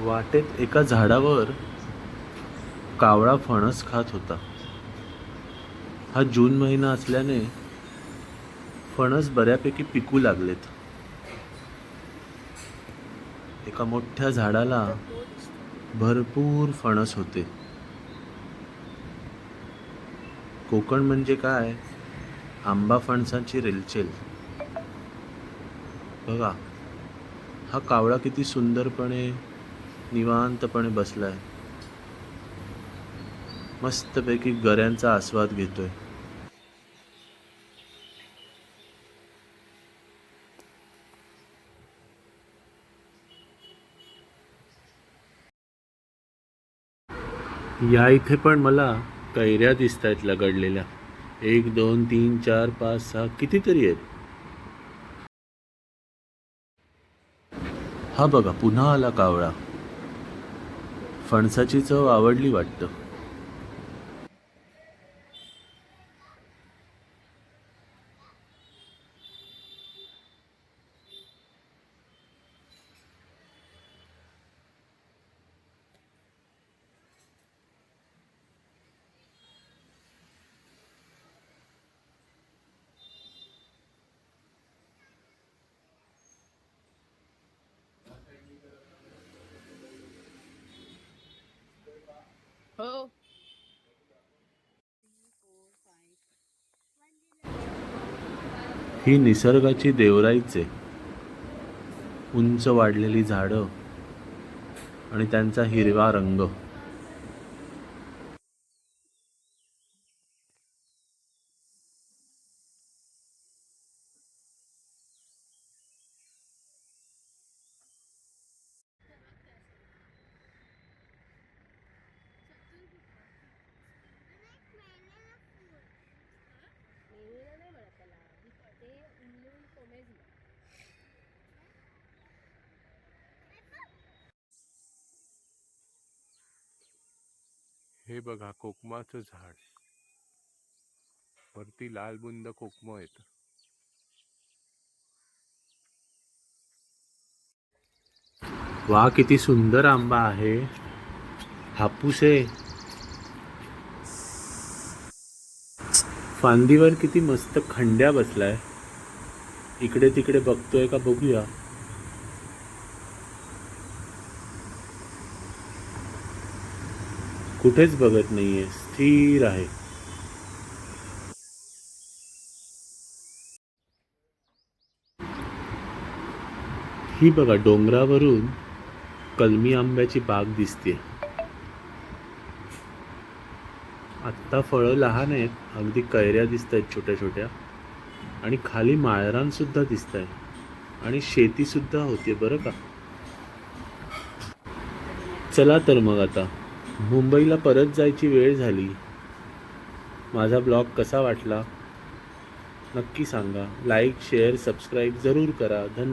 वाटेत एका झाडावर कावळा फणस खात होता. हा जून महिना असल्याने फणस बऱ्यापैकी पिकू लागलेत. एका मोठ्या झाडाला भरपूर फणस होते. कोकण म्हणजे काय? आंबा फणसाची रेलचेल. बघा हा कावळा किती सुंदरपणे निवांतपणे बसलाय. मस्तपैकी गऱ्यांचा आस्वाद घेतोय. या इथे पण मला कैऱ्या दिसत आहेत लगडलेल्या. एक दोन तीन चार पाच सहा कितीतरी आहेत. हा बघा पुन्हा आला कावळा. फणसाची चव आवडली वाटतं. हो. ही निसर्गाची देवराईचे. उंच वाढलेली झाडं आणि त्यांचा हिरवा रंग. हे बघा कोकमाचं झाड. वरती लाल बुंद कोकम येत वा किती सुंदर आंबा आहे. हापूस. आहे फांदीवर किती मस्त खंड्या बसलाय. इकडे तिकडे बघतोय का बघूया. कुठेच बघत नाहीये. स्थिर आहे. ही बघा डोंगरावरून कलमी आंब्याची बाग दिसते आत्ता फळं लहान आहेत अगदी कैऱ्या दिसत आहेत छोट्या छोट्या आणि खाली माळरानसुद्धा दिसत आहे आणि शेती सुद्धा होते बरं का. चला तर मग आता. मुंबईला परत जायची वेळ झाली. माझा ब्लॉग कसा वाटला? नक्की सांगा. लाईक शेअर सबस्क्राईब जरूर करा. धन्यवाद.